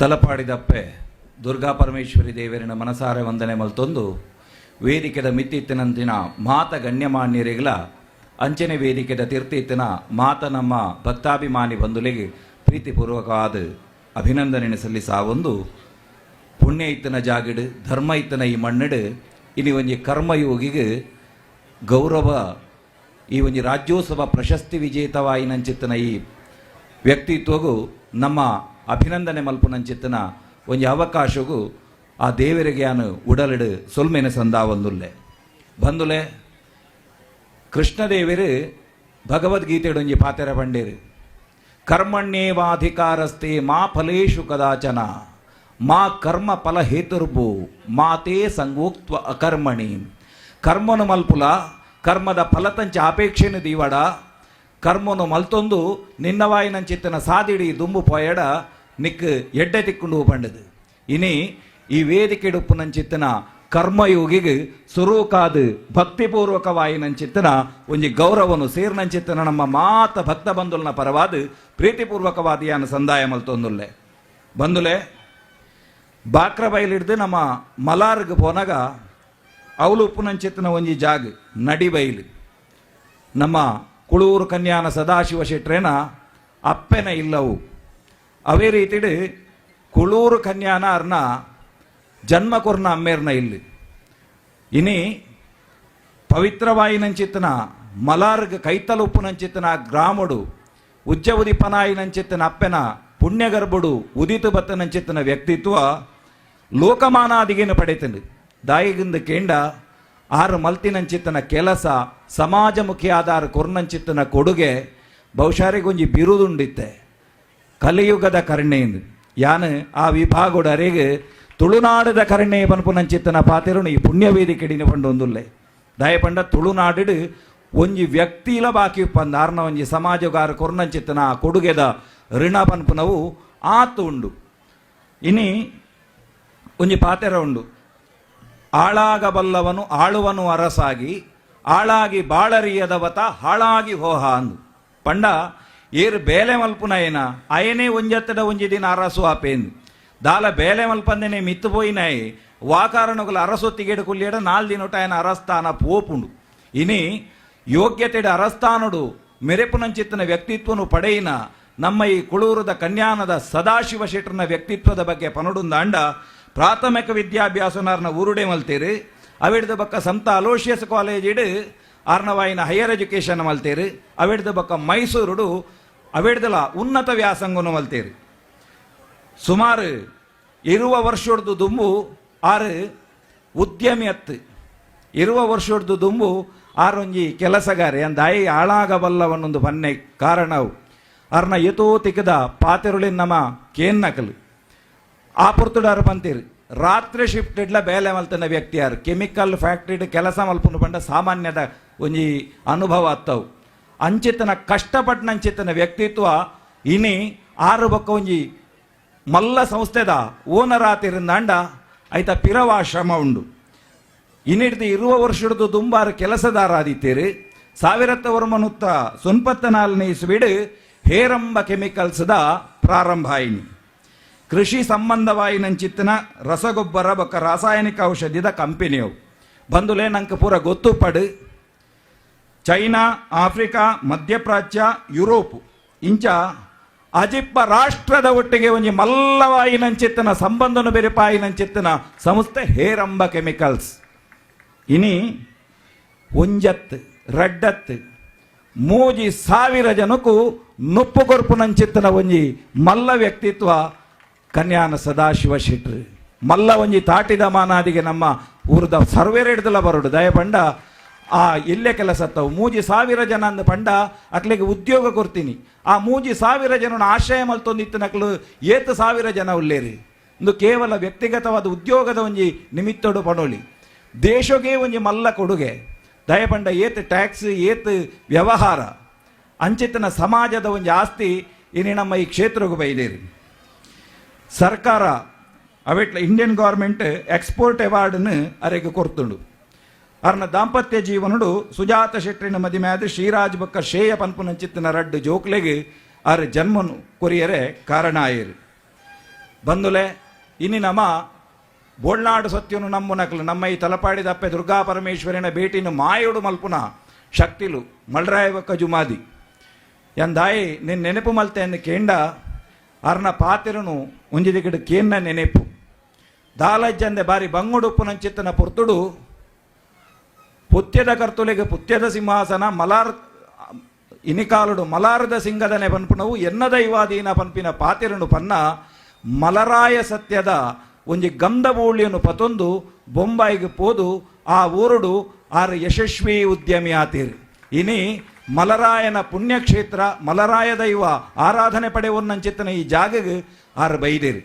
ತಲಪಾಡಿದಪ್ಪೆ ದುರ್ಗಾ ಪರಮೇಶ್ವರಿ ದೇವರಿನ ಮನಸಾರೆ ವಂದನೆ ಮಲ್ತೊಂದು, ವೇದಿಕೆದ ಮಿತ್ತಿತ್ತಿನಂತಿನ ಮಾತ ಗಣ್ಯಮಾನ್ಯರಿಗಳ ಅಂಚನೆ ವೇದಿಕೆದ ತೀರ್ಥಿತ್ತಿನ ಮಾತ ನಮ್ಮ ಭಕ್ತಾಭಿಮಾನಿ ಬಂಧುಲಿಗೆ ಪ್ರೀತಿಪೂರ್ವಕವಾದ ಅಭಿನಂದನೆ ಸಲ್ಲಿಸಾವೊಂದು ಪುಣ್ಯ ಇತ್ತನ ಜಾಗಿಡು, ಧರ್ಮ ಇತ್ತನ ಈ ಮಣ್ಣಿಡು, ಇನ್ನು ಒಂಜಿ ಕರ್ಮಯೋಗಿಗೆ ಗೌರವ, ಈ ಒಂಜಿ ರಾಜ್ಯೋತ್ಸವ ಪ್ರಶಸ್ತಿ ವಿಜೇತವಾಯಿನಂಚಿತ್ತನ ಈ ವ್ಯಕ್ತಿತ್ವಗೂ ನಮ್ಮ ಅಭಿನಂದನೆ ಮಲ್ಪುನಂಚಿತ್ತಿನ ಒಂಜಿ ಅವಕಾಶಗೂ ಆ ದೇವರಿಗೆ ಯಾನು ಉಡಲಿಡು ಸೊಲ್ಮೆನ ಸಂದಾವೊಂದುಲ್ಲೆ ಬಂದುಲೆ, ಕೃಷ್ಣದೇವಿರು ಭಗವದ್ಗೀತೆ ಒಂಜಿ ಪಾತೆರ ಪಂಡೇರು. ಕರ್ಮಣ್ಯೇವಾಧಿಕಾರಸ್ತೆ ಮಾ ಫಲೇಶು ಕದಾಚನ, ಮಾ ಕರ್ಮ ಫಲ ಹೇತುರ್ಭು ಮಾತೇ ಸಂಗೋಕ್ತ್ವ ಅಕರ್ಮಣಿ. ಕರ್ಮನು ಮಲ್ಪುಲ, ಕರ್ಮದ ಫಲತಂಚ ಅಪೇಕ್ಷೆನು ದೀವಡ, ಕರ್ಮನು ಮಲ್ತೊಂದು ನಿನ್ನವಾಯಿನಂಚಿತ್ತನ ಸಾದಿಡಿ ದುಂಬು ಪೊಯಡ ಎಡ್ಡೆ ತಿಕ್ಕೊಂಡು ಪಂಡದು ಇನಿ ಈ ವೇದಿಕೆ ಡುಪ್ಪುನಂಚಿತ್ತನ ಕರ್ಮಯೋಗಿಗೆ ಭಕ್ತಿಪೂರ್ವಕವಾಗಿ ನಂಚಿತ್ತನ, ಒಂಜಿ ಗೌರವನು ಸೇರ್ನಂಚಿತ್ತನ ನಮ್ಮ ಮಾತ ಭಕ್ತ ಬಂಧುಲ್ನ ಪರವಾದ ಪ್ರೀತಿಪೂರ್ವಕವಾದಿಯಾನ ಸಂದಾಯ ಮಲ್ತೊಂದುಲ್ಲೆ. ಬಂದುಲೆ ಬಾಕ್ರ ಬೈಲಿಡ್ದು ನಮ್ಮ ಮಲಾರ್ಗ್ ಪೋನಾಗ ಅವಳು ಉಪ್ಪುನಂಚಿತ್ತಿನ ಒಂಜಿ ಜಾಗ, ನಡಿ ಬೈಲು. ನಮ್ಮ ಕುಳೂರು ಕನ್ಯಾನ ಸದಾಶಿವ ಶೆಟ್ರೇನ ಅಪ್ಪೆನ ಇಲ್ಲವು. ಅವೇ ರೀತಿಡಿ ಕುಳೂರು ಕನ್ಯಾನ ಅರ್ನ ಜನ್ಮ ಕೊರ್ನ ಅಮ್ಮೇರ್ನ ಇಲ್ಲಿ. ಇನಿ ಪವಿತ್ರವಾಯಿನಂಚಿತ್ತನ ಮಲಾರ್ಗ್ ಕೈತಲ ಉಪ್ಪುನಂಚಿತ್ತನ ಗ್ರಾಮಡು ಉಜ್ಜ ಉದಿಪನಾಯಿನಂಚಿತ್ತನ ಅಪ್ಪೆನ, ಪುಣ್ಯಗರ್ಭುಡು, ಉದಿತು ಬತ್ತನಂಚಿತ್ತನ ವ್ಯಕ್ತಿತ್ವ ಲೋಕಮಾನಾದಿಗೇನು ಪಡೆಯುತ್ತೆ ದಾಯಿಗಿಂದ ಕೇಂಡ, ಆರು ಮಲ್ತಿನಂಚಿತ್ತಿನ ಕೆಲಸ ಸಮಾಜಮುಖಿ ಆಧಾರ ಕೊರ್ನಂಚಿತ್ತಿನ ಕೊಡುಗೆ, ಬಹುಶಾರಿಗೊಂಜಿ ಬಿರುದುಂಡಿತ್ತೆ. ಕಲಿಯುಗದ ಕರುಣೆಯಿಂದ. ಯಾನು ಆ ವಿಭಾಗೋಡ ಅರೆಗೆ ತುಳುನಾಡದ ಕರುಣೆ ಪನ್ಪುನಂಚಿತ್ತನ ಪಾತೆರುನು ಈ ಪುಣ್ಯ ವೇದಿಕೆಡಿನ ಪಂಡೊಂದುಲ್ಲೆ ದಯಪಂಡ ತುಳುನಾಡಿಡು ಒಂಜಿ ವ್ಯಕ್ತಿಲ ಬಾಕಿ ಪಂದ ಅರ್ನ ಒಂಜಿ ಸಮಾಜಗಾರ ಕೊರ್ನಂಚಿತ್ತನ ಆ ಕೊಡುಗೆದ ಋಣ ಪನ್ಪುನವು ಆತು ಉಂಡು. ಇನಿ ಒಂಜಿ ಪಾತೆರ ಉಂಡು. ಆಳಾಗಬಲ್ಲವನು ಆಳುವನು ಅರಸಾಗಿ, ಆಳಾಗಿ ಬಾಳರಿಯದವತ ಹಾಳಾಗಿ ಹೋಹ ಅಂದು. ಪಂಡ ಏರು ಬೇಲೆ ಮಲ್ಪುನ ಏನ ಅಯನೇ ಒಂಜತ್ತಡ ಒಂಜಿ ದಿನ ಅರಸು ಆಪೇಂದು ದಾಲ ಬೇಲೆ ಮಲ್ಪಂದೆನೆ ಮಿತ್ತು ಪೋಯಿನಾಯಿ ವಾಕಾರಣಗಳು ಅರಸೊತ್ತಿಗೇಡು ಕುಲ್ಲಿಯಡ ನಾಲ್ ದಿನೊಟ ఆయన ಅರಸ್ಥಾನ ಪೋಪುಂಡು ಇನಿ ಯೋಗ್ಯತೆಡ ಅರಸ್ಥಾನುಡು ಮೆರೆಪುನಂಚಿತ್ತನ ವ್ಯಕ್ತಿತ್ವನು ಪಡೆಯಿನ ನಮ್ಮ ಈ ಕುಳೂರದ ಕನ್ಯಾನದ ಸದಾಶಿವ ಶೆಟ್ಟರ್ನ ವ್ಯಕ್ತಿತ್ವದ ಬಗ್ಗೆ ಪನಡುಂದಾಂಡ ಪ್ರಾಥಮಿಕ ವಿದ್ಯಾಭ್ಯಾಸನಾರ್ನ ಊರುಡೆ ಮಲ್ತೇರು ಅವಿಡ್ದ ಬಕ್ಕ ಸಂತ ಅಲೋಷಿಯಸ್ ಕಾಲೇಜ್ ಇಡು ಆರ್ನವಾಯಿನ ಹೈಯರ್ ಎಜುಕೇಶನ್ ಮಲ್ತೇರು ಅವಿಡ್ದ ಬಕ್ಕ ಮೈಸೂರುಡು ಅವಿಡ್ದಲ ಉನ್ನತ ವ್ಯಾಸಂಗನು ಅಲ್ತೇರಿ ಸುಮಾರು ಇರುವ ವರ್ಷದ್ದು ದುಂಬು ಆರು ಉದ್ಯಮಿ ಅತ್ತು. ಇರುವ ವರ್ಷದ್ದು ದುಂಬು ಆರೊಂಜಿ ಕೆಲಸಗಾರೆ ಅಂದಾಯಿ ಆಳಾಗಬಲ್ಲವನ್ನೊಂದು ಬನ್ನೆ ಕಾರಣವು. ಅರ್ನ ಎತೋ ತಿಕ್ಕದ ಪಾತೆರುಳಿನ ನಮ ಕೇನ್ನಕಲು ಆ ಪುರ್ತುಡಾರು ಬಂತೀರಿ ರಾತ್ರಿ ಶಿಫ್ಟ್ ಇಡ್ಲ ಬೇಲೆ ಮಲ್ತನ ವ್ಯಕ್ತಿಯಾರು. ಕೆಮಿಕಲ್ ಫ್ಯಾಕ್ಟ್ರಿಡ್ ಕೆಲಸ ಮಲ್ಪುನು ಬಂಡ ಸಾಮಾನ್ಯದ ಒಂಜಿ ಅನುಭವ ಅತ್ತವು. ಅಂಚಿತನ ಕಷ್ಟಪಟ್ಟನಂಚಿತನ ವ್ಯಕ್ತಿತ್ವ ಇನಿ ಆರು ಬಕ್ಕ ಒಂಜಿ ಮಲ್ಲ ಸಂಸ್ಥೆದ ಓನರ್ ಆತಿರಿಂದಾಂಡ ಐತ ಪಿರವ ಶ್ರಮ ಉಂಡು. ಇನ್ನಿಡ್ದು ಇರುವ ವರ್ಷದ್ದು ದುಂಬಾರು ಕೆಲಸದಾರ ಆದಿತ್ತೇರು ಸಾವಿರತ್ತ ವರ್ಮನುತ್ತ ಸೊನ್ಪತ್ತ ನಾಲ್ನೇ ಇಸ್ವಿಡು ಹೇರಂಬ ಕೆಮಿಕಲ್ಸ್ದ ಪ್ರಾರಂಭ ಆಯಿನಿ. ಕೃಷಿ ಸಂಬಂಧವಾಯಿನಂಚಿತ್ತಿನ ರಸಗೊಬ್ಬರ ಬೊಕ್ಕ ರಾಸಾಯನಿಕ ಔಷಧಿದ ಕಂಪೆನಿಯವು. ಬಂದುಲೆ ನಂಗೆ ಪೂರ ಗೊತ್ತು ಪಡು ಚೈನಾ, ಆಫ್ರಿಕಾ, ಮಧ್ಯಪ್ರಾಚ್ಯ, ಯುರೋಪ್. ಇಂಚ ಅಜಿಪ್ಪ ರಾಷ್ಟ್ರದ ಒಟ್ಟಿಗೆ ಒಂಜಿ ಮಲ್ಲವಾಯಿನಂಚಿತ್ತಿನ ಸಂಬಂಧನು ಬೆರೆಪಾಯಿನಂಚಿತ್ತಿನ ಸಂಸ್ಥೆ ಹೇರಂಬ ಕೆಮಿಕಲ್ಸ್. ಇನಿ ಒಂಜತ್, ರಡ್ಡತ್, ಮೂಜಿ ಸಾವಿರ ಜನಕ್ಕೂ ನುಪ್ಪು ಕೊರ್ಪುನಂಚಿತ್ತಿನ ಒಂಜಿ ಮಲ್ಲ ವ್ಯಕ್ತಿತ್ವ ಕನ್ಯಾನ ಸದಾಶಿವ ಶೆಟ್ರು. ಮಲ್ಲ ಒಂಜಿ ತಾಟಿದ ಮಾನಾದಿಗೆ ನಮ್ಮ ಊರದ ಸರ್ವೇರೆಡ್ದಲ ಬರೋಡು. ದಯಪಂಡ ಆ, ಇಲ್ಲೇ ಕೆಲಸ ತಾವು ಮೂಜಿ ಸಾವಿರ ಜನ ಅಂದ ಪಂಡ ಅಕ್ಲಿಗೆ ಉದ್ಯೋಗ ಕೊಡ್ತೀನಿ. ಆ ಮೂಜಿ ಸಾವಿರ ಜನನ ಆಶ್ರಯ ಮಲ್ತೊಂದಿತ್ತು ನಕ್ಲು, ಏತು ಸಾವಿರ ಜನ ಉಳ್ಳೇರಿ ಒಂದು ಕೇವಲ ವ್ಯಕ್ತಿಗತವಾದ ಉದ್ಯೋಗದ ಒಂಜಿ ನಿಮಿತ್ತಡು ಪಣೋಳಿ ದೇಶಗೆ ಒಂಜಿ ಮಲ್ಲ ಕೊಡುಗೆ. ದಯಪಂಡ ಏತ್ ಟ್ಯಾಕ್ಸ್, ಏತ್ ವ್ಯವಹಾರ. ಅಂಚಿತನ ಸಮಾಜದ ಒಂದು ಆಸ್ತಿ ಇನ್ನು ನಮ್ಮ ಈ ಕ್ಷೇತ್ರಕ್ಕೆ ಬೈದೇರಿ ಸರ್ಕಾರ ಅವೆಟ್ಲ ಇಂಡಿಯನ್ ಗೌರ್ಮೆಂಟ್ ಎಕ್ಸ್ಪೋರ್ಟ್ ಅವಾರ್ಡ್ನು ಅರೆಗೆ ಕೊರ್ತುಂಡು ಅರ್ನ ದಾಂಪತ್ಯ ಜೀವನಡು ಸುಜಾತ ಶೆಟ್ಟಿನ ಮದಿ ಶ್ರೀರಾಜ್ ಬಕ್ಕ ಶೇಯ ಪನ್ಪುನಂಚಿತ್ತಿನ ರಡ್ಡು ಜೋಕ್ಲೆಗೆ ಅರ್ ಜನ್ಮನು ಕೊರಿಯರೆ ಕಾರಣ ಆಯಿರು. ಬಂದುಲೆ ಇನ್ನಿ ನಮ್ಮ ಬೋಳ್ನಾಡು ಸತ್ಯನು ನಮ್ಮುನಕಲು ನಮ್ಮ ಈ ತಲಪಾಡಿದಪ್ಪೆ ದುರ್ಗಾ ಪರಮೇಶ್ವರಿನ ಭೇಟಿನ ಮಾಯೋಡು ಮಲ್ಪುನ ಶಕ್ತಿಲು ಮಳ್ರಾಯ ಬಕ್ಕ ಜುಮಾದಿ. ಎಂದಾಯಿ ನಿನ್ನ ನೆನಪು ಮಲ್ತೆ ಎಂದು ಕೇಂಡ, ಅರ್ನ ಪಾತಿರನು ಒಂಜಿದಿಗಿಡ ಕೇನ್ನ ನೆನೆಪು. ದಾಲಜ್ಜಂದೆ ಬಾರಿ ಬಂಗುಡುಪ್ಪು ನಂಚಿತ್ತನ ಪುರ್ತುಡು ಪುತ್ಯದ ಕರ್ತುಲೆಗೆ ಪುತ್ಯದ ಸಿಂಹಾಸನ, ಮಲಾರ್, ಇನಿಕಾಲುಡು, ಮಲಾರದ ಸಿಂಗದನೆ ಪನ್ಪುನವು ಎನ್ನ ದೈವಾದೀನ ಪನ್ಪಿನ ಪಾತಿರನು ಪನ್ನ, ಮಲರಾಯ ಸತ್ಯದ ಒಂಜಿ ಗಂಧಮೂಳ್ಯನು ಪತೊಂದು, ಬೊಂಬಾಯಿಗೆ ಪೋದು, ಆ ಊರುಡು ಆರು ಯಶಸ್ವಿ ಉದ್ಯಮಿ ಆತೀರಿ. ಇನಿ ಮಲರಾಯನ ಪುಣ್ಯಕ್ಷೇತ್ರ, ಮಲರಾಯ ದೈವ ಆರಾಧನೆ ಪಡೆವನ್ನಂಚಿತ್ತನ ಈ ಜಾಗಗೆ ಆರು ಬೈದಿರಿ.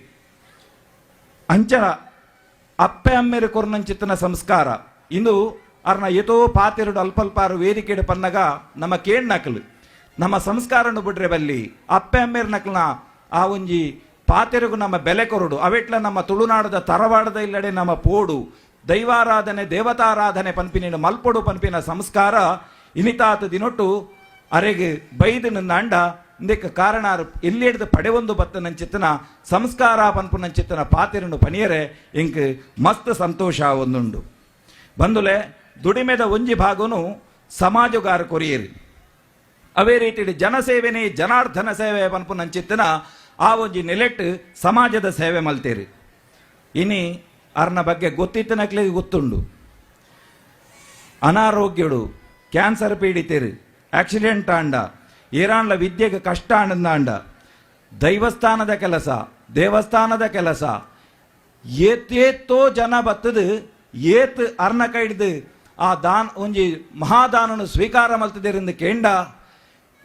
ಅಂಚನ ಅಪ್ಪೆ ಅಮ್ಮೆರು ಕೊರ್ನಂಚಿತ್ತನ ಸಂಸ್ಕಾರ. ಇಂದು ಅರ್ನ ಎತೋ ಪಾತೆರಡು ಅಲ್ಪಲ್ಪಾರು ವೇದಿಕೆಡು ಪನ್ನಗ ನಮ್ಮ ಕೇಣ್ ನಕಲು. ನಮ್ಮ ಸಂಸ್ಕಾರನು ಬಿಡ್ರೆ ಬಲ್ಲಿ, ಅಪ್ಪೆ ಅಮ್ಮೇರ್ ನಕಲ್ನ ಆ ಒಂಜಿ ಪಾತೆರಗು ನಮ್ಮ ಬೆಲೆ ಕೊರಡು. ಅವೆಟ್ಲ ನಮ್ಮ ತುಳುನಾಡದ ತರವಾಡದ ಇಲ್ಲಡೆ ನಮ್ಮ ಪೋಡು. ದೈವಾರಾಧನೆ, ದೇವತಾರಾಧನೆ ಪನ್ಪಿನ ಮಲ್ಪೊಡು ಪನ್ಪಿನ ಸಂಸ್ಕಾರ. ಇನಿತಾತ ದಿನೊಟ್ಟು ಅರೆಗೆ ಬೈದು ನನ್ನ ಅಂಡ. ಇಂದಕ್ಕೆ ಕಾರಣ ಎಲ್ಲಿ ಹಿಡಿದು ಪಡೆವೊಂದು ಬತ್ತ ನಂಚಿತ್ತನ, ಸಂಸ್ಕಾರ ಪನ್ಪು ನಂಚಿತ್ತನ ಪಾತೆರನ್ನು ಪನಿಯರೆ. ಇಂಕ್ ಮಸ್ತ್ ಸಂತೋಷ ಒಂದುಂಡು. ಬಂದುಲೆ ದುಡಿಮೆದ ಒಂಜಿ ಭಾಗನು ಸಮಾಜಗಾರ ಕೊರಿಯರಿ. ಅವೇ ರೀತಿ ಜನಸೇವೆನೇ ಜನಾರ್ಧನ ಸೇವೆ ಪನ್ಪು ನಂಚಿತ್ತಿನ ಆ ಒಂಜಿ ನೆಲೆಟ್ ಸಮಾಜದ ಸೇವೆ ಮಲ್ತೀರಿ. ಇನಿ ಅರ್ನ ಬಗ್ಗೆ ಗೊತ್ತಿತ್ತಿನಕ್ಲಿಗೆ ಗೊತ್ತುಂಡು. ಅನಾರೋಗ್ಯಡು, ಕ್ಯಾನ್ಸರ್ ಪೀಡಿತೀರಿ, ಆಕ್ಸಿಡೆಂಟ್ ಆಂಡ, ಏರಾಣ್ಲ ವಿದ್ಯೆಗೆ ಕಷ್ಟ ಆಂಡ, ದೈವಸ್ಥಾನದ ಕೆಲಸ, ದೇವಸ್ಥಾನದ ಕೆಲಸ ಏತೇತೋ ಜನ ಬತ್ತದು, ಏತ್ ಅರ್ನ ಕೈಡ್ದು ಆ ದಾನ್, ಒಂಜಿ ಮಹಾದಾನನು ಸ್ವೀಕಾರ ಮಲ್ತದಿರಿಂದ ಕೇಂಡ,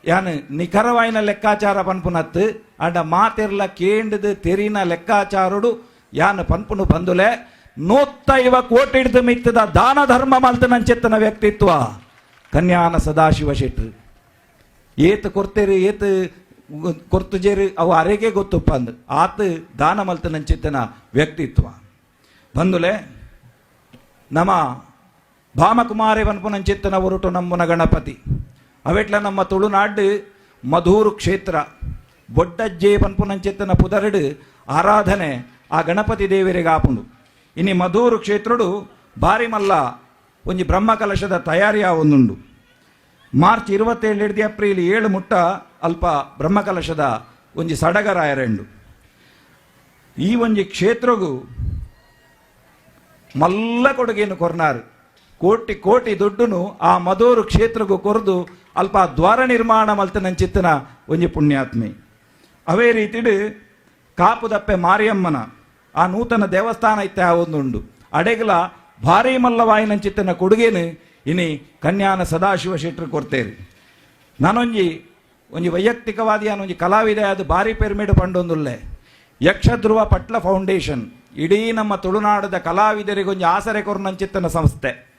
ಯಾನು ನಿಖರವಾಯಿನ ಲೆಕ್ಕಾಚಾರ ಪನ್ಪುನತ್ತು ಅಡ್ಡ ಮಾತಿರ್ಲ ಕೇಂಡದು ತೆರಿನ ಲೆಕ್ಕಾಚಾರಡು ಯಾನು ಪನ್ಪುನು ಬಂದುಲೆ, ನೂತ್ತೈವ ಕೋಟಿ ಹಿಡಿದು ಮಿತ್ತದ ದಾನ ಧರ್ಮ ಮಲ್ತ ನಂಚೆತ್ತನ ವ್ಯಕ್ತಿತ್ವ. ಕನ್ಯಾನ ಸದಾಶಿವ ಶೆಟ್ರು ಏತು ಕೊರ್ತೇರಿ, ಏತ್ ಕೊರ್ತುಜೇರಿ ಅವು ಅರೆಗೆ ಗೊತ್ತುಪ್ಪ ಅಂದ್. ಆತ ದಾನ ಮಲ್ತ ನಂಚಿತ್ತನ ವ್ಯಕ್ತಿತ್ವ. ಬಂದುಲೆ ನಮ್ಮ ಭಾಮಕುಮಾರಿ ಪನ್ಪುನಂಚಿತ್ತನ ಒರುಟು ನಮ್ಮನ ಗಣಪತಿ. ಅವೆಟ್ಲ ನಮ್ಮ ತುಳುನಾಡು ಮಧೂರು ಕ್ಷೇತ್ರ. ಬೊಡ್ಡಜ್ಜೆ ಪನ್ಪುನಂಚಿತ್ತನ ಪುದರಡು ಆರಾಧನೆ ಆ ಗಣಪತಿ ದೇವರಿಗೆ ಆಪುಂಡು. ಇನಿ ಮಧೂರು ಕ್ಷೇತ್ರಡು ಬಾರಿ ಮಲ್ಲ ಒಂಜಿ ಬ್ರಹ್ಮಕಲಶದ ತಯಾರಿ ಆವೊಂದುಂಡು. ಮಾರ್ಚ್ ಇರುವತ್ತೇಳು ಹಿಡಿದು ಏಪ್ರಿಲ್ ಏಳು ಮುಟ್ಟ ಅಲ್ಪ ಬ್ರಹ್ಮಕಲಶದ ಒಂಜಿ ಸಡಗರಾಯರೆಂಡು. ಈ ಒಂಜಿ ಕ್ಷೇತ್ರಗೂ ಮಲ್ಲ ಕೊಡುಗೆಯನ್ನು ಕೊರ್ನಾರು. ಕೋಟಿ ಕೋಟಿ ದುಡ್ಡುನು ಆ ಮಧೂರು ಕ್ಷೇತ್ರಗೂ ಕೊರ್ದು ಅಲ್ಪ ದ್ವಾರ ನಿರ್ಮಾಣ ಮಲ್ತನಂಚಿತ್ತನ ಒಂಜಿ ಪುಣ್ಯಾತ್ಮಿ. ಅವೇ ರೀತಿಡು ಕಾಪುದಪ್ಪೆ ಮಾರಿಯಮ್ಮನ ಆ ನೂತನ ದೇವಸ್ಥಾನ ಇತ್ತೆ ಆ ಒಂದುಂಡು. ಅಡೆಗಲ ಭಾರಿ ಮಲ್ಲವಾಯಿನಂಚಿತ್ತನ ಕೊಡುಗೆನು ಇನಿ ಕನ್ಯಾನ ಸದಾಶಿವ ಶೆಟ್ರು ಕೊರ್ತೇರಿ. ನಾನೊಂಜಿ ಒಂಜಿ ವೈಯಕ್ತಿಕವಾದಿ ಒಂಜಿ ಕಲಾವಿದೆ ಅದು ಭಾರಿ ಪಿರಮಿಡ್ ಪಂಡೊಂದುಲ್ಲೆ. ಯಕ್ಷಧ್ರುವ ಪಟ್ಲ ಫೌಂಡೇಶನ್. ಇಡೀ ನಮ್ಮ ತುಳುನಾಡದ ಕಲಾವಿದರಿಗೆ ಆಸರೆ ಆಸರೆ ಕೊರ್ನಂಚಿತ್ತನ ಸಂಸ್ಥೆ.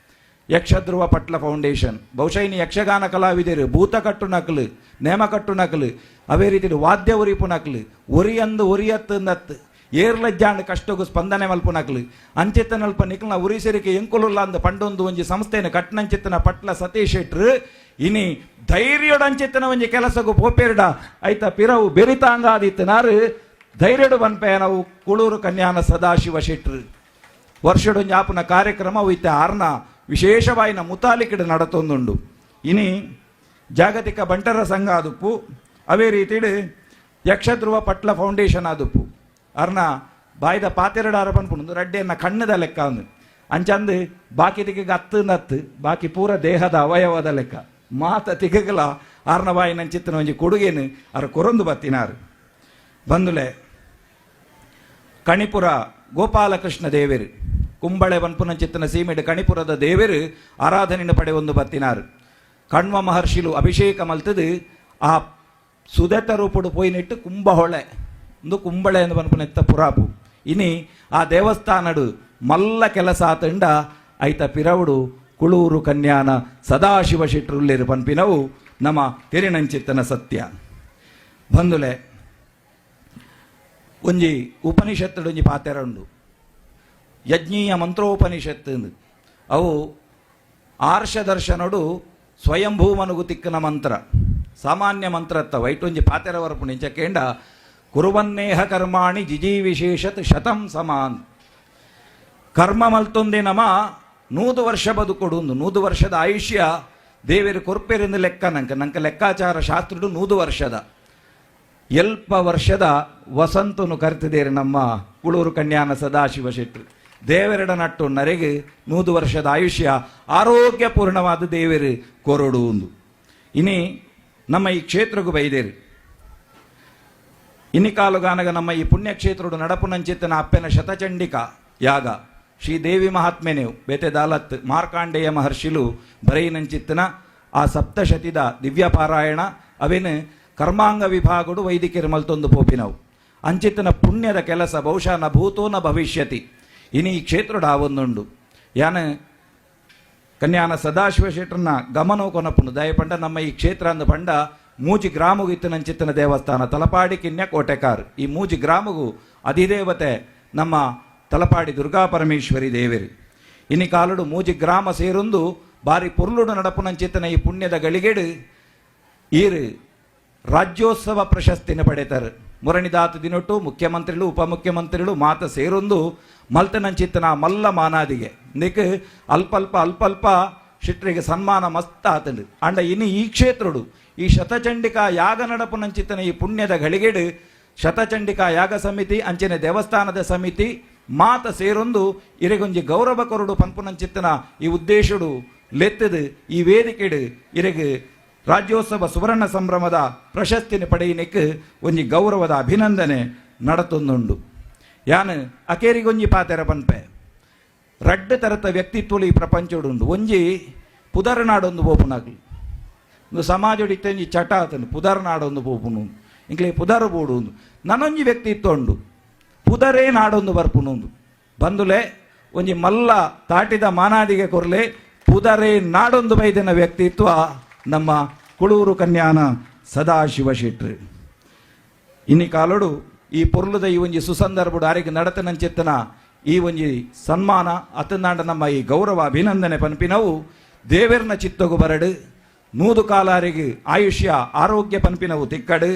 ಯಕ್ಷಧ್ರುವ ಪಟ್ಲ ಫೌಂಡೇಶನ್. ಬಹುಶಃ ಇನ್ನು ಯಕ್ಷಗಾನ ಕಲಾವಿದರು ಭೂತ ಕಟ್ಟು ನಕಲು, ನೇಮ ಕಟ್ಟು ನಕಲು, ಅವೇ ರೀತಿ ವಾದ್ಯ ಉರಿಪು ನಕಲು ಒರಿಯಂದು ಒರಿಯತ್ತು ನತ್ತು ಏರ್ಲಜ್ಜಾಂಡ್ ಕಷ್ಟಗು ಸ್ಪಂದನೆ ಮಲ್ಪು ನಕಲು ಅಂಚಿತ್ತನಲ್ಪ ನಿಕ್ಲನ ಉರಿಸರಿಕೆ ಎಂಕುಲುಲ್ಲ ಅಂದು ಪಂಡೊಂದು ಒಂಜಿ ಸಂಸ್ಥೆನ ಕಟ್ನಂಚಿತ್ತನ ಪಟ್ಲ ಸತೀಶ್ ಶೆಟ್ರು, ಇನಿ ಧೈರ್ಯಡ ಅಂಚಿತ್ತನ ಒಂಜಿ ಕೆಲಸಗೂ ಪೋಪೇರ್ಡ, ಐತ ಪಿರವು ಬೆರಿತಾಂಗಾದಿತ್ತನಾರು ಧೈರ್ಯಡು ಬನ್ಪೆ ನಾವು ಕುಳೂರು ಕನ್ಯಾನ ಸದಾಶಿವ ಶೆಟ್ರು. ವರ್ಷಡು ಜ್ಞಾಪನ ಕಾರ್ಯಕ್ರಮ ಇತ್ತೆ ಆರ್ನ ವಿಶೇಷವಾಯಿನ ಮುತಾಲಿಕಿಡ ನಡತೊಂದುಂಡು ಇನಿ ಜಾಗತಿಕ ಬಂಟರ ಸಂಘ ಆದುಪ್ಪು. ಅವೇ ರೀತಿಡ್ ಯಕ್ಷಧ್ರುವ ಪಟ್ಲ ಫೌಂಡೇಶನ್ ಆದುಪ್ಪು. ಅರ್ನ ಬಾಯ್ದ ಪಾತೆರಡಾರ ಪನ್ಪುಂಡು ರಡ್ಡೆಯನ್ನ ಕಣ್ಣದ ಲೆಕ್ಕ ಅಂದು ಅಂಚಂದು ಬಾಕಿ ತಿಗೆ ಅತ್ತು ನತ್ತು ಬಾಕಿ ಪೂರ ದೇಹದ ಅವಯವದ ಲೆಕ್ಕ. ಮಾತ ತಿಗಗಲ ಆರ್ನ ಬಾಯಿ ಚಿತ್ತನ ಒಂಜಿ ಕೊಡುಗೆನು ಅರ ಕೊರೊಂದು ಬತ್ತಿನಾರು. ಬಂದುಲೆ ಕಣಿಪುರ ಗೋಪಾಲಕೃಷ್ಣ ದೇವೇರು. ಕುಂಬಳೆ ವನ್ಪುನ ಚಿತ್ತನ ಸೀಮೆಡು ಕಣಿಪುರದ ದೇವರು ಪಡೆ ಒಂದು ಬತ್ತಿನಾರ್. ಕಣ್ವ ಮಹರ್ಷಿಲು ಅಭಿಷೇಕ ಮಲ್ತದು, ಆ ಸುದೆತ ರೂಪುಡು ಪೋಯಿನಿಟ್ಟು ಕುಂಭಹೊಳೆ ಒಂದು ಕುಂಬಳೆ ಎಂದು ಪನ್ಪುನೆತ್ತ ಪುರಾಪು. ಇನಿ ಆ ದೇವಸ್ಥಾನಡು ಮಲ್ಲ ಕೆಲಸ ಆತಂಡ ಐತ ಪಿರವುಡು ಕುಳೂರು ಕನ್ಯಾನ ಸದಾಶಿವ ಶೆಟ್ರುಲ್ಲೇರು ಪನ್ಪಿನವು ನಮ್ಮ ತೆರಿನಂಚಿತ್ತನ ಸತ್ಯ. ಬಂದುಲೆ ಒಂಜಿ ಉಪನಿಷತ್ತುಡು ಒಂಜಿ ಪಾತೆರ ಉಂಡು ಯಜ್ಞೀಯ ಮಂತ್ರೋಪನಿಷತ್ತು ಅವು ಆರ್ಷ ದರ್ಶನಡು ಸ್ವಯಂಭೂ ಮನುಗು ತಿಕ್ಕನ ಮಂತ್ರ. ಸಾಮಾನ್ಯ ಮಂತ್ರತ್ತ ವೈಟುಂಜಿ ಪಾತೆರವರ್ಪು ನಿಂಚಕೇಂಡ, ಕುರುವನ್ನೇಹ ಕರ್ಮಾಣಿ ಜಿಜಿ ವಿಶೇಷತ್ ಶತಂ ಸಮಾನ್. ಕರ್ಮ ಮಲ್ತೊಂದಿ ನಮ ನೂದು ವರ್ಷ ಬದುಕೊಡು ನೂದು ವರ್ಷದ ಆಯುಷ್ಯ ದೇವರು ಕೊರ್ಪೆರಿಂದ ಲೆಕ್ಕ. ನಂಗೆ ನಂಕ ಲೆಕ್ಕಾಚಾರ ಶಾಸ್ತ್ರಡು ನೂದು ವರ್ಷದ. ಎಲ್ಪ ವರ್ಷದ ವಸಂತನು ಕರೆತಿದ್ದೇರಿ ನಮ್ಮ ಕುಳೂರು ಕನ್ಯಾನ ಸದಾಶಿವ ಶೆಟ್ರು. ದೇವರೆಡ ನಟ್ಟು ನರೆಗೆ ನೂದು ವರ್ಷದ ಆಯುಷ್ಯ ಆರೋಗ್ಯಪೂರ್ಣವಾದ ದೇವರು ಕೊರಡು ಒಂದು ಇನಿ ನಮ್ಮ ಈ ಕ್ಷೇತ್ರಕ್ಕೂ ಬೈದೇರು. ಇನಿ ಕಾಲುಗಾನಗ ನಮ್ಮ ಈ ಪುಣ್ಯಕ್ಷೇತ್ರಡು ನಡಪು ನಂಚಿತ್ತನ ಅಪ್ಪೆನ ಶತಚಂಡಿಕ ಯಾಗ. ಶ್ರೀ ದೇವಿ ಮಹಾತ್ಮೆನೆವು ಬೇತೆ ದಾಲತ್ ಮಾರ್ಕಾಂಡೇಯ ಮಹರ್ಷಿಲು ಬರೈನಂಚಿತ್ತನ ಆ ಸಪ್ತಶತಿದ ದಿವ್ಯ ಪಾರಾಯಣ ಅವೇನು ಕರ್ಮಾಂಗ ವಿಭಾಗಡು ವೈದಿಕರು ಮಲ್ತೊಂದು ಪೋಪಿನವು. ಅಂಚಿತ್ತನ ಪುಣ್ಯದ ಕೆಲಸ ಬಹುಶಃ ನ ಭೂತೋ ನ ಭವಿಷ್ಯತಿ. ಕ್ಷೇತ್ರಡು ಆವೊಂದುಂಡು. ಯಾನ ಕನ್ಯಾನ ಸದಾಶಿವ ಶೆಟ್ರನ್ನ ಗಮನ ಕೊನಪುಂಡು. ದಯಪಂಡ ನಮ್ಮ ಈ ಕ್ಷೇತ್ರ ಅಂದ ಪಂಡ ಮೂಜಿ ಗ್ರಾಮಗು ಇತ್ತನಂಚಿತ್ತನ ದೇವಸ್ಥಾನ, ತಲಪಾಡಿ ಕಿನ್ಯ ಕೋಟೆಕಾರ್. ಈ ಮೂಜಿ ಗ್ರಾಮಗು ಅಧಿದೇವತೆ ನಮ್ಮ ತಲಪಾಡಿ ದುರ್ಗಾ ಪರಮೇಶ್ವರಿ ದೇವೇರಿ. ಇನಿ ಕಾಲುಡು ಮೂಜಿ ಗ್ರಾಮ ಸೇರೊಂದು ಬಾರಿ ಪುರ್ಲುಡು ನಡಪುನಂಚಿತ್ತನ ಈ ಪುಣ್ಯದ ಗಳಿಗೆಡು ಈರು ರಾಜ್ಯೋತ್ಸವ ಪ್ರಶಸ್ತಿನ ಪಡೆತಾರೆ ಮುರಣಿದಾತ ದಿನೊಟ್ಟು ಮುಖ್ಯಮಂತ್ರಿಗಳು, ಉಪಮುಖ್ಯಮಂತ್ರಿಗಳು ಮಾತ ಸೇರೊಂದು ಮಲ್ತನಂಚಿತ್ತನ ಮಲ್ಲ ಮಾನಾದಿಗೆ ನಿಕ್ ಅಲ್ಪಲ್ಪ ಅಲ್ಪಲ್ಪ ಶಿಟ್ರಿಗೆ ಸನ್ಮಾನ ಮಸ್ತ್ ಆತಂಡು ಅಂಡ ಇನ್ನು ಈ ಕ್ಷೇತ್ರಡು, ಈ ಶತಚಂಡಿಕಾ ಯಾಗ ನಡಪುನಂಚಿತ್ತನ ಈ ಪುಣ್ಯದ ಗಳಿಗೆಡು, ಶತಚಂಡಿಕಾ ಯಾಗ ಸಮಿತಿ, ಅಂಚಿನ ದೇವಸ್ಥಾನದ ಸಮಿತಿ ಮಾತ ಸೇರೊಂದು ಇರೆಗೊಂಜಿ ಗೌರವ ಕೊರಡು ಪನ್ಪುನಂಚಿತ್ತನ ಈ ಉದ್ದೇಶಡು ಲೆತ್ತದು, ಈ ವೇದಿಕೆಡು ಇರೆಗೆ ರಾಜ್ಯೋತ್ಸವ ಸುವರ್ಣ ಸಂಭ್ರಮದ ಪ್ರಶಸ್ತಿನ ಪಡೆಯನಿಕ್ ಒಂಜಿ ಗೌರವದ ಅಭಿನಂದನೆ ನಡತೊಂದುಂಡು ಯಾನ್ ಅಕೇರಿಗೊಂಜಿ ಪಾತೆರ ಪನ್ಪೆ. ರಡ್ಡ್ ತರತ ವ್ಯಕ್ತಿತ್ವಲು ಈ ಪ್ರಪಂಚಡುಂಡು ಒಂಜಿ ಪುದರ್ನಾಡೊಂದು ಪೋಪುನಾಗ್ಲಿ ಒಂದು ಸಮಾಜಡಿತ್ತಂಜಿ ಚಟ ಆತನು ಪುದರ್ನಾಡೊಂದು ಪೋಪುನು ಇಂಕ್ಲೆ ಪುದರ್ ಬೋಡು ನನೊಂಜಿ ವ್ಯಕ್ತಿತ್ವ ಉಂಡು ಪುದರೇ ನಾಡೊಂದು ಬರ್ಪುನುಂದು ಬಂದುಲೆ ಒಂಜಿ ಮಲ್ಲ ತಾಟಿದ ಮಾನಾದಿಗೆ ಕೊರ್ಲೆ ಪುದರೇ ನಾಡೊಂದು ಬೈದಿನ ವ್ಯಕ್ತಿತ್ವ ನಮ್ಮ ಕುಳೂರು ಕನ್ಯಾನ ಸದಾಶಿವ ಶೆಟ್ರು ಇನ್ನಿ ಕಾಲಡು ಈ ಪೊರ್ಲುದ ಈ ಒಂಜಿ ಸುಸಂದರ್ಭಡು ಆರಿಗೆ ನಡತನಂಚೆತ್ತನ ಈ ಒಂಜಿ ಸನ್ಮಾನ ಅತನಾಂಡ ನಮ್ಮ ಈ ಗೌರವ ಅಭಿನಂದನೆ ಪನ್ಪಿನವು. ದೇವೆರ್ನ ಚಿತ್ತಗು ಬರಡು, ನೂದು ಕಾಲಾರಿಗೆ ಆಯುಷ್ಯ ಆರೋಗ್ಯ ಪನ್ಪಿನವು ತಿಕ್ಕಡು.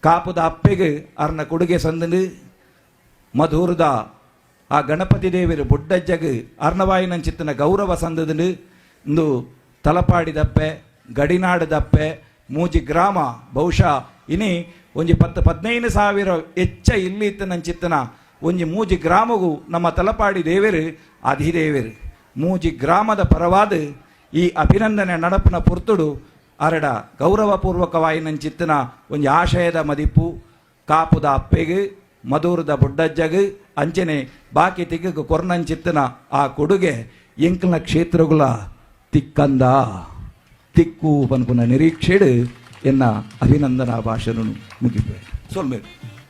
ಕಾಪುದ ಅಪ್ಪೆಗೆ ಅರ್ನ ಕೊಡುಗೆ ಸಂದನು. ಮಧುರದ ಆ ಗಣಪತಿ ದೇವರು ಬುಡ್ಡಜ್ಜಗ್ ಅರ್ಣವಾಯಿನಂಚಿತ್ತನ ಗೌರವ ಸಂದದನು ಇಂದು ತಲಪಾಡಿದಪ್ಪೆ, ಗಡಿನಾಡದಪ್ಪೆ, ಮೂಜಿ ಗ್ರಾಮ. ಬಹುಶಃ ಇನಿ ಒಂಜಿ ಪತ್ತು ಪದಿನೈದು ಸಾವಿರ ಹೆಚ್ಚ ಇಲ್ಲಿ ಚಿತ್ತನ. ಒಂಜಿ ಮೂಜಿ ಗ್ರಾಮಗೂ ನಮ್ಮ ತಲಪಾಡಿ ದೇವರು ಅಧಿದೇವರು ಮೂಜಿ ಗ್ರಾಮದ ಪರವಾದ ಈ ಅಭಿನಂದನೆ ನಡಪನ ಪುರ್ತುಡು ಅರಡ ಚಿತ್ತನ. ಒಂಜಿ ಆಶಯದ ಮದಿಪು, ಕಾಪುದ ಅಪ್ಪೆಗೆ ಮಧುರದ ಬುಡ್ಡಜ್ಜಗ್, ಅಂಚನೆ ಬಾಕಿ ತಿಕ್ಕಗ ಕೊರ್ನಂಚಿತ್ತನ ಆ ಕೊಡುಗೆ ಎಂಕಲ್ನ ಕ್ಷೇತ್ರಗುಲ. ತಿಕ್ಕಂದ. ತಿಕ್ಕು ಪನ್ಪುನ ನಿರೀಕ್ಷೆಡು ಎನ್ನ ಅಭಿನಂದನಾ ಭಾಷಣ ಮುಗಿಪೆ ಸೊಲ್ಮೇರು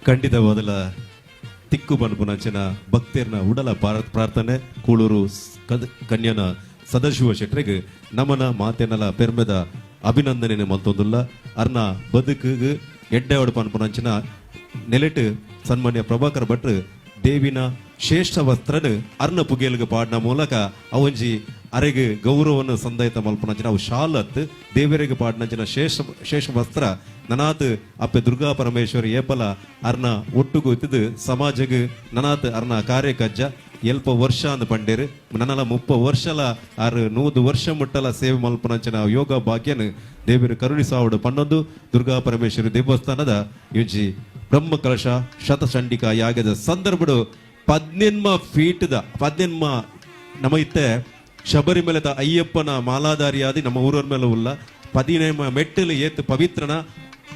ಖಂಡಿತ ಮೊದಲ ತಿಕ್ಕು ಪನ್ಪುನಂಚಿನ ಭಕ್ತರನ್ನ ಉಡಲ ಪಾರ- ಪ್ರಾರ್ಥನೆ ಕೂಳೂರು ಕನ್ಯನ ಸದಾಶಿವ ಶೆಟ್ರಿಗೆ ನಮನ ಮಾತೆನಲ ಪೆರ್ಮೆದ ಅಭಿನಂದನೆ ಮಂತೊಂದುಲ್ಲ ಅರ್ನ ಬದುಕಿಗೆ ಎಡ್ಡೆವಡ ಪನ್ಪುನಂಚಿನ ನೆಲೆಟ್ ಸನ್ಮಾನ್ಯ ಪ್ರಭಾಕರ್ ಭಟ್ರು ದೇವಿನ ಶ್ರೇಷ್ಠ ವಸ್ತ್ರನು ಅರ್ನ ಪುಗೇಲ್ಗೆ ಪಾಡ್ನ ಮೂಲಕ ಅವಂಜಿ ಅರೆಗೆ ಗೌರವವನ್ನು ಸಂದೈತ ಮಲ್ಪನಂಚಿನ ಅವು ಶಾಲತ್, ದೇವರಿಗೆ ಪಾಡ್ನಂಚಿನ ಶೇಷ ಶೇಷ ವಸ್ತ್ರ ನನಾತ್ ಅಪ್ಪೆ ದುರ್ಗಾ ಪರಮೇಶ್ವರಿ, ಏಪಲ ಅರ್ನ ಒಟ್ಟುಗು ಇತ್ತಿದು ಸಮಾಜಗ್ ನನಾತ್ ಅರ್ನ ಕಾರ್ಯಕಜ್ಜ, ಎಲ್ಪ ವರ್ಷ ಅಂದ ಪಂಡೇರು ನನಲ ಮುಪ್ಪ ವರ್ಷಲ, ಆರು ನೂದು ವರ್ಷ ಮುಟ್ಟಲ ಸೇವೆ ಮಲ್ಪನಂಚಿನ ಯೋಗ ಭಾಗ್ಯನ್ ದೇವರು ಕರುಣಿಸಾವುಡು ಪನ್ನೊಂದು, ದುರ್ಗಾ ಪರಮೇಶ್ವರಿ ದೇವಸ್ಥಾನದ ಯುಜಿ ಬ್ರಹ್ಮ ಕಲಶ ಶತಚಂಡಿಕ ಯಾಗದ ಸಂದರ್ಭಡು ಪದ್ನೆನ್ಮ ದ ಪದ್ನೆನ್ಮ ನಮ್ಮ ಇತ್ತೆ ಶಬರಿಮಲೆದ ಅಯ್ಯಪ್ಪನ ಮಾಲಾಧಾರಿಯಾದಿ ನಮ್ಮ ಊರರ ಮೇಲೆ ಉಲ್ಲ ಪದಿನೆಮ್ಮ ಮೆಟ್ಟಲು ಏತ್ ಪವಿತ್ರನ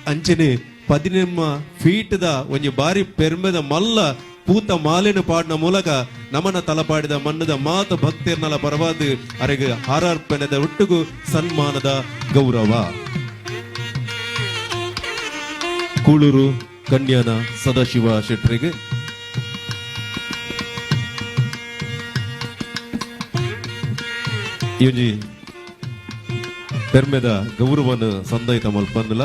ಅಂಚನೆ ಪದಿನೆಮ್ಮ ಫೀಟ್ದ ಒಂಜಿ ಬಾರಿ ಪೆರ್ಮೆದ ಮಲ್ಲ ಪೂತ ಮಾಲಿನ ಪಾಡ್ನ ಮೂಲಕ ನಮನ ತಲಪಾಡಿದ ಮಣ್ಣದ ಮಾತ ಭಕ್ತಿರ್ನಲ ಪರವಾದ ಅರೆಗೆ ಹಾರಾರ್ಪಣೆದ ಒಟ್ಟುಗು ಸನ್ಮಾನದ ಗೌರವ ಕೂಳೂರು ಕನ್ಯಾನ ಸದಾಶಿವ ಶೆಟ್ರಿಗೆ ಒಂಜಿ ಪೆರ್ಮೆದ ಗೌರವನ ಸಂದೈತ ಮಲ್ಪಂದುಲ.